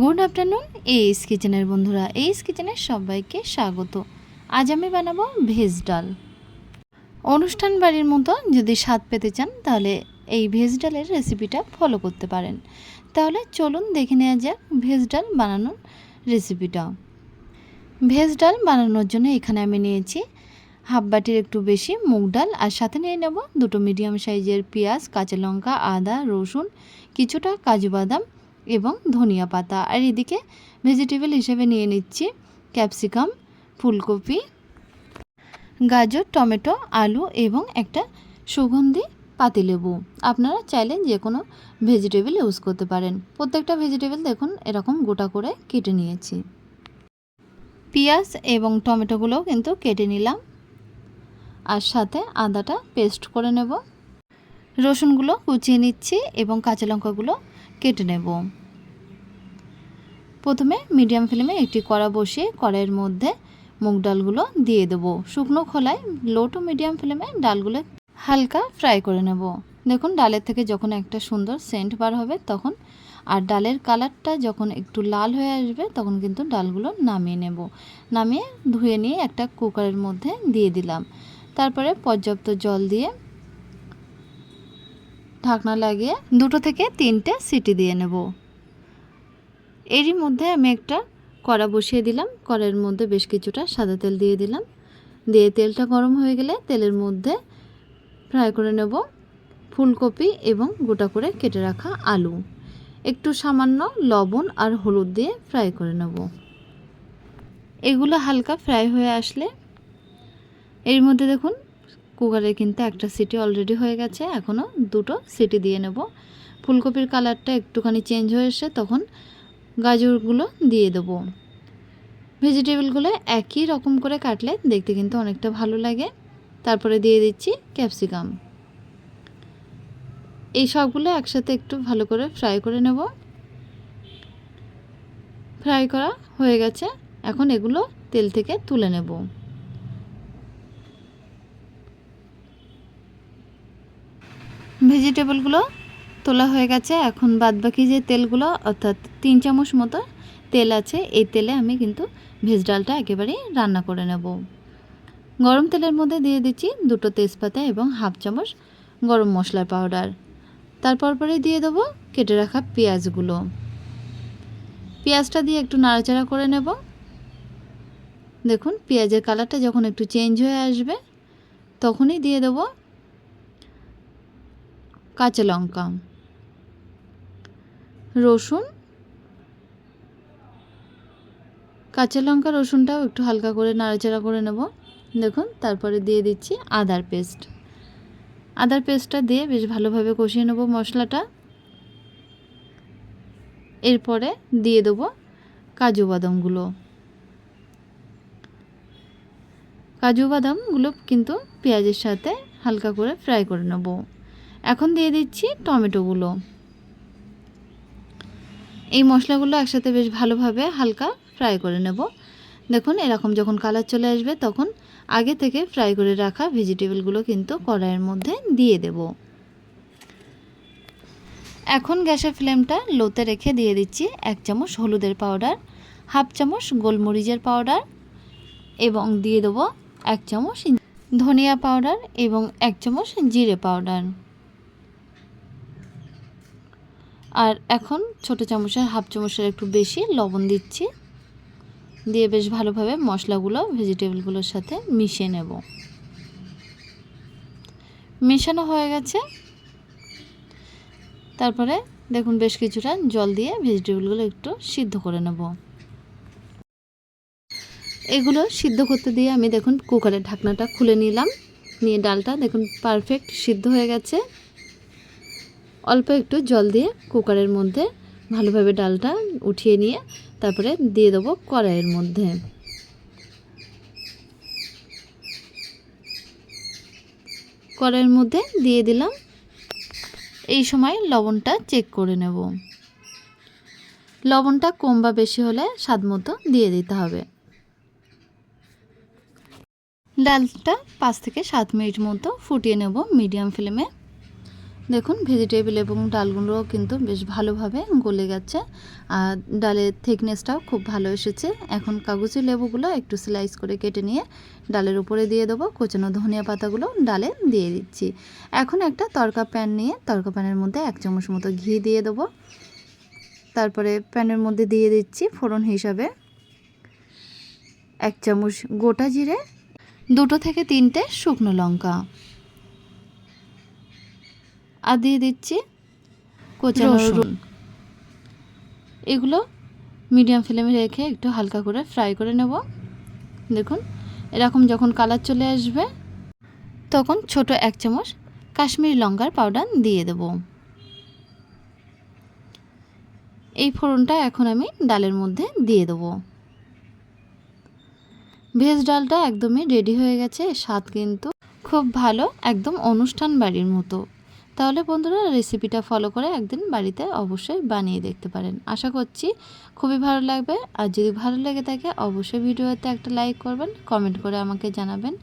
Good afternoon এইস কিচেনের বন্ধুরা এইস কিচেনের সবাইকে স্বাগত। আজ আমি বানাবো ভেজ ডাল। অনুষ্ঠান বাড়ির মতো যদি স্বাদ পেতে চান, তাহলে এই ভেজ ডালের রেসিপিটা ফলো করতে পারেন। তাহলে চলুন দেখে নেওয়া যাক ভেজ ডাল বানানোর রেসিপিটা। ভেজ ডাল বানানোর জন্য এখানে আমি নিয়েছি হাফ বাটির একটু বেশি মুগ ডাল, আর সাথে নিয়ে নেব দুটো মিডিয়াম সাইজের পেঁয়াজ, কাঁচা লঙ্কা, আদা, রসুন, কিছুটা কাজু বাদাম এবং ধনিয়া পাতা। আর এদিকে ভেজিটেবল হিসেবে নিয়ে নিচ্ছি ক্যাপসিকাম ফুলকপি, গাজর, টমেটো, আলু এবং একটা সুগন্ধি পাতিলেবু। আপনারা চাইলে যে কোনো ভেজিটেবল ইউজ করতে পারেন। প্রত্যেকটা ভেজিটেবল দেখুন, এরকম গোটা করে কেটে নিয়েছি। পেঁয়াজ এবং টমেটোগুলোও কিন্তু কেটে নিলাম। আর সাথে আদাটা পেস্ট করে নেব। রসুনগুলো কুচিয়ে নিচ্ছি এবং কাঁচা লঙ্কাগুলো কেটে নেব। প্রথমে মিডিয়াম ফ্লেমে একটি কড়া বসিয়ে কড়াইয়ের মধ্যে মুগ ডালগুলো দিয়ে দেবো। শুকনো খোলায় লো টু মিডিয়াম ফ্লেমে ডালগুলো হালকা ফ্রাই করে নেব। দেখুন, ডালের থেকে যখন একটা সুন্দর সেন্ট বার হবে তখন আর ডালের কালারটা যখন একটু লাল হয়ে আসবে তখন কিন্তু ডালগুলো নামিয়ে নেব। নামিয়ে ধুয়ে নিয়ে একটা কুকারের মধ্যে দিয়ে দিলাম। তারপরে পর্যাপ্ত জল দিয়ে ঢাকনা লাগিয়ে দুটো থেকে তিনটে সিটি দিয়ে নেব। এরই মধ্যে আমি একটা কড়া বসিয়ে দিলাম। কড়াইয়ের মধ্যে বেশ কিছুটা সাদা তেল দিয়ে দিলাম। দিয়ে তেলটা গরম হয়ে গেলে তেলের মধ্যে ফ্রাই করে নেব ফুলকপি এবং গোটা করে কেটে রাখা আলু। একটু সামান্য লবণ আর হলুদ দিয়ে ফ্রাই করে নেব। এগুলো হালকা ফ্রাই হয়ে আসলে এর মধ্যে দেখুন কুকারে কিন্তু একটা সিটি অলরেডি হয়ে গেছে এখনও দুটো সিটি দিয়ে নেব। ফুলকপির কালারটা একটুখানি চেঞ্জ হয়ে এসে তখন গাজরগুলো দিয়ে দেবো। ভেজিটেবলগুলো একই রকম করে কাটলে দেখতে কিন্তু অনেকটা ভালো লাগে। তারপরে দিয়ে দিচ্ছি ক্যাপসিকাম। এই সবগুলো একসাথে একটু ভালো করে ফ্রাই করে নেব। ফ্রাই করা হয়ে গেছে, এখন এগুলো তেল থেকে তুলে নেব। ভেজিটেবলগুলো তোলা হয়ে গেছে। এখন বাদবাকি যে তেলগুলো, অর্থাৎ তিন চামচ মতো তেল আছে, এই তেলে আমি কিন্তু ভেজ ডালটা একেবারেই রান্না করে নেব। গরম তেলের মধ্যে দিয়ে দিচ্ছি দুটো তেজপাতা এবং হাফ চামচ গরম মশলার পাউডার। তারপর পরে দিয়ে দেবো কেটে রাখা পেঁয়াজগুলো। পেঁয়াজটা দিয়ে একটু নাড়াচাড়া করে নেব। দেখুন, পেঁয়াজের কালারটা যখন একটু চেঞ্জ হয়ে আসবে, তখনই দিয়ে দেবো কাঁচা লঙ্কা। রসুন? কাঁচা লঙ্কা, রসুনটাও একটু হালকা করে নাড়াচাড়া করে নেব। দেখুন, তারপরে দিয়ে দিচ্ছি আদার পেস্ট। আদার পেস্টটা দিয়ে বেশ ভালোভাবে কষিয়ে নেব মশলাটা। এরপরে দিয়ে দেবো কাজু বাদামগুলো। কাজু বাদামগুলো কিন্তু পেঁয়াজের সাথে হালকা করে ফ্রাই করে নেব। এখন দিয়ে দিচ্ছি টমেটোগুলো। এই মশলাগুলো একসাথে বেশ ভালোভাবে হালকা ফ্রাই করে নেব। দেখুন, এরকম যখন কালার চলে আসবে তখন আগে থেকে ফ্রাই করে রাখা ভেজিটেবলগুলো কিন্তু কড়াইয়ের মধ্যে দিয়ে দেব। এখন গ্যাসের ফ্লেমটা লোতে রেখে দিয়ে দিচ্ছি এক চামচ হলুদের পাউডার, হাফ চামচ গোলমরিচের পাউডার এবং দিয়ে দেবো এক চামচ ধনিয়া পাউডার এবং এক চামচ জিরে পাউডার। আর এখন ছোট চামচের হাফ চামচের একটু বেশি লবণ দিচ্ছি। দিয়ে বেশ ভালোভাবে মশলাগুলো, ভেজিটেবলগুলোর সাথে মিশিয়ে নেব। মেশানো হয়ে গেছে। তারপরে দেখুন বেশ কিছুটা জল দিয়ে ভেজিটেবলগুলো একটু সিদ্ধ করে নেব। এগুলো সিদ্ধ করতে দিয়ে আমি দেখুন কুকারের ঢাকনাটা খুলে নিলাম। নিয়ে ডালটা দেখুন পারফেক্ট সিদ্ধ হয়ে গেছে। অল্প একটু জল দিয়ে কুকারের মধ্যে ভালোভাবে ডালটা উঠিয়ে নিয়ে তারপরে দিয়ে দেবো কড়াইয়ের মধ্যে। কড়াইয়ের মধ্যে দিয়ে দিলাম। এই সময় লবণটা চেক করে নেব। লবণটা কম বা বেশি হলে স্বাদ মতো দিয়ে দিতে হবে। ডালটা পাঁচ থেকে সাত মিনিট মতো ফুটিয়ে নেব মিডিয়াম ফ্লেমে। দেখুন ভেজিটেবল এবং ডালগুলো কিন্তু বেশ ভালোভাবে গলে গেছে। আর ডালের থিকনেসটাও খুব ভালো এসেছে। এখন কাগজি লেবুগুলো একটু স্লাইস করে কেটে নিয়ে ডালের উপরে দিয়ে দেবো। কোচানো ধনিয়া পাতাগুলো ডালে দিয়ে দিচ্ছি। এখন একটা তরকা প্যান নিয়ে তরকা প্যানের মধ্যে এক চামচ মতো ঘি দিয়ে দেবো। তারপরে প্যানের মধ্যে দিয়ে দিচ্ছি ফোড়ন হিসাবে এক চামচ গোটা জিরে, দুটো থেকে তিনটে শুকনো লঙ্কা। আর দিয়ে দিচ্ছি কোচানো রসুন। এগুলো মিডিয়াম ফ্লেমে রেখে একটু হালকা করে ফ্রাই করে নেব। দেখুন এরকম যখন কালার চলে আসবে তখন ছোট এক চামচ কাশ্মীরি লঙ্কার পাউডার দিয়ে দেব। এই ফোড়নটা এখন আমি ডালের মধ্যে দিয়ে দেবো। ভেজ ডালটা একদমই রেডি হয়ে গেছে স্বাদ কিন্তু খুব ভালো একদম অনুষ্ঠান বাড়ির মতো। তাহলে বন্ধুরা রেসিপিটা ফলো করে একদিন বাড়িতে অবশ্যই বানিয়ে দেখতে পারেন। আশা করছি খুবই ভালো লাগবে। আর যদি ভালো লেগে থাকে, অবশ্যই ভিডিওতে একটা লাইক করবেন কমেন্ট করে আমাকে জানাবেন।